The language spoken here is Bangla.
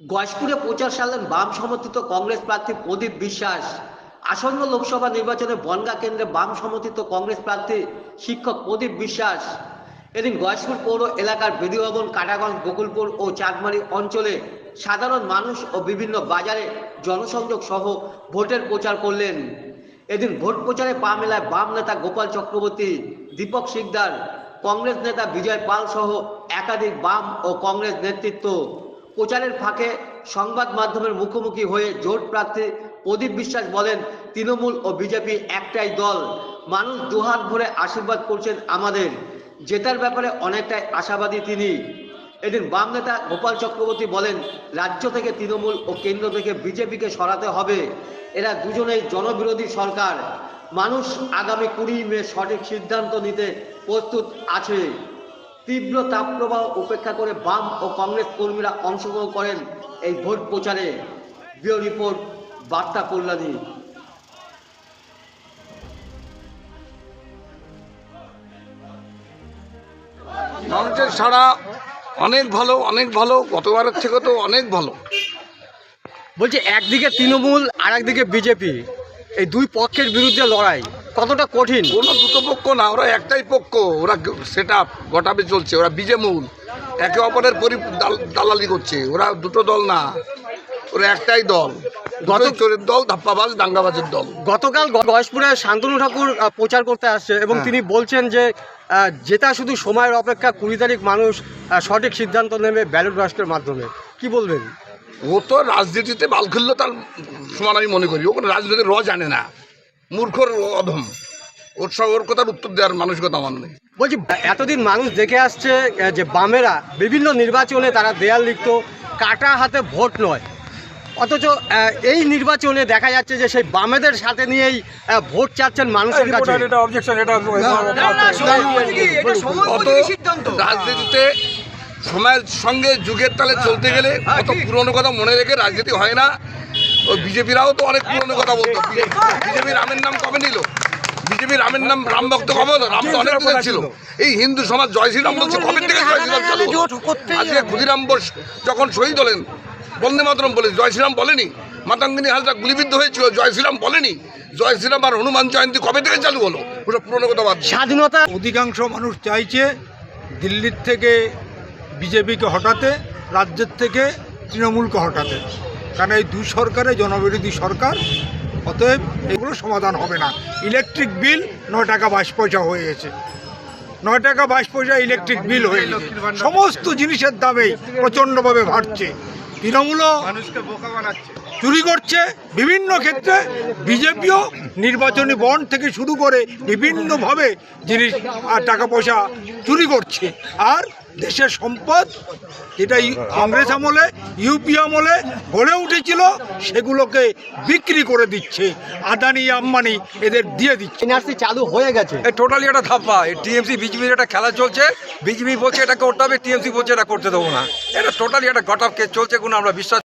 গজপুরে প্রচার সারলেন বাম সমর্থিত কংগ্রেস প্রার্থী প্রদীপ বিশ্বাস। আসন্ন লোকসভা নির্বাচনে বনগা কেন্দ্রে বাম সমর্থিত কংগ্রেস প্রার্থী শিক্ষক প্রদীপ বিশ্বাস। এদিন গজপুর পৌর এলাকার বেদিভবন কাটাগঞ্জ, গোকুলপুর ও চাঁদমারি অঞ্চলে সাধারণ মানুষ ও বিভিন্ন বাজারে জনসংযোগ সহ ভোটের প্রচার করলেন। এদিন ভোট প্রচারে পা মেলায় বাম নেতা গোপাল চক্রবর্তী, দীপক সিকদার কংগ্রেস নেতা বিজয় পাল সহ একাধিক বাম ও কংগ্রেস নেতৃত্ব। প্রচারের ফাঁকে সংবাদ মাধ্যমের মুখোমুখি হয়ে জোট প্রার্থী প্রদীপ বিশ্বাস বলেন, তৃণমূল ও বিজেপি একটাই দল। মানুষ দুহাত ভরে আশীর্বাদ করছেন আমাদের। জেতার ব্যাপারে অনেকটাই আশাবাদী তিনি। এদিন বাম নেতা গোপাল চক্রবর্তী বলেন, রাজ্য থেকে তৃণমূল ও কেন্দ্র থেকে বিজেপিকে সরাতে হবে। এরা দুজনেই জনবিরোধী সরকার। মানুষ আগামী কুড়ি মে সঠিক সিদ্ধান্ত নিতে প্রস্তুত আছে। তীব্র তাপপ্রবাহ উপেক্ষা করে বাম ও কংগ্রেস কর্মীরা অংশগ্রহণ করেন এই ভোট প্রচারে। ব্যুরো রিপোর্ট বার্তা কল্যাণী। মানুষের সারা অনেক ভালো অনেক ভালো গতবারের থেকে তো অনেক ভালো। বলছি একদিকে তৃণমূল আর একদিকে বিজেপি। এই দুই পক্ষের বিরুদ্ধে লড়াই। কতটা কঠিন? কোনো দুটো পক্ষ না ওরা একটাই পক্ষ। ওরা সেট আপ গটাবে চলছে ওরা বিজেমূল। একে অপরের পরি দাল- দালালি করছে ওরা দুটো দল না ওরা একটাই দল। গত চোরের দল ধাপ্পাবাজ দাঙ্গাবাজের দল। গতকাল গয়েশপুরে শান্তনু ঠাকুর প্রচার করতে আসছে এবং হ্যাঁ। তিনি বলছেন যে যেটা শুধু সময়ের অপেক্ষা কুড়ি তারিখ মানুষ সঠিক সিদ্ধান্ত নেবে ব্যালট মাধ্যমে। কি বলবেন? ও তো রাজনীতিতে বাল তার সমান আমি মনে করি। ও কোনো রাজনীতির র জানে না। মূর্খর অধম। ওর সব ওর কথার উত্তর দেওয়ার মানসিকতা আমার নেই। বলছি এতদিন মানুষ দেখে আসছে যে বামেরা বিভিন্ন নির্বাচনে তারা দেয়াল লিখত কাটা হাতে ভোট নয়। অথচ এই নির্বাচনে দেখা যাচ্ছে যে সেই বামেদের সাথে নিয়েই ভোট চাচ্ছেন মানুষের কাছে। রাজনীতিতে সময়ের সঙ্গে যুগের তালে চলতে গেলে অত পুরনো কথা মনে রেখে রাজনীতি হয় না। ওই বিজেপিরাও তো অনেক পুরনো কথা বলতো। বিজেপি রামের নাম কবে নিল? বিজেপি রামের নাম রাম ভক্ত কবে হলো? রাম তো অনেক দিন ছিল। এই হিন্দু সমাজ জয় শ্রীরাম বলছে কবে থেকে জয় শ্রীরাম চালু? আজকে ক্ষুদিরাম বোস যখন শহীদ হলেন বন্দে মাতরম বলে জয় শ্রীরাম বলেনি। মাতাঙ্গিনী হালদা গুলিবিদ্ধ হয়েছিল জয় শ্রীরাম বলেনি। জয় শ্রীরাম আর হনুমান জয়ন্তী কবে থেকে চালু হলো? ওটা পুরনো কথা বাদ স্বাধীনতা অধিকাংশ মানুষ চাইছে দিল্লির থেকে বিজেপিকে হটাতে রাজ্যের থেকে তৃণমূলকে হটাতে। কারণ এই দুই সরকারে জনবিরোধী সরকার অতএব এগুলো সমাধান হবে না। ইলেকট্রিক বিল নয় টাকা বাইশ পয়সা হয়ে গেছে। নয় টাকা বাইশ পয়সা ইলেকট্রিক বিল হয়ে গেছে। সমস্ত জিনিসের দামেই প্রচণ্ডভাবে বাড়ছে। তৃণমূলও চুরি করছে। বিভিন্ন ক্ষেত্রে বিজেপিও নির্বাচনী বন্ড থেকে শুরু করে বিভিন্নভাবে জিনিস আর টাকা পয়সা চুরি করছে। আর দেশের সম্পদ যেটা ইউ- কংগ্রেস আমলে ইউপি আমলে গড়ে উঠেছিল সেগুলোকে বিক্রি করে দিচ্ছে। আদানি আম্বানি এদের দিয়ে দিচ্ছে। এনআরসি চালু হয়ে গেছে। এই টোটালি একটা ধাপ্পা। এই টিএমসি বিজেপির একটা খেলা চলছে। বিজেপি বলছে এটা করতে হবে টিএমসি বলছে এটা করতে দেবো না। এটা টোটালি একটা গট অফ কেস চলছে কোনো আমরা বিশ্বাস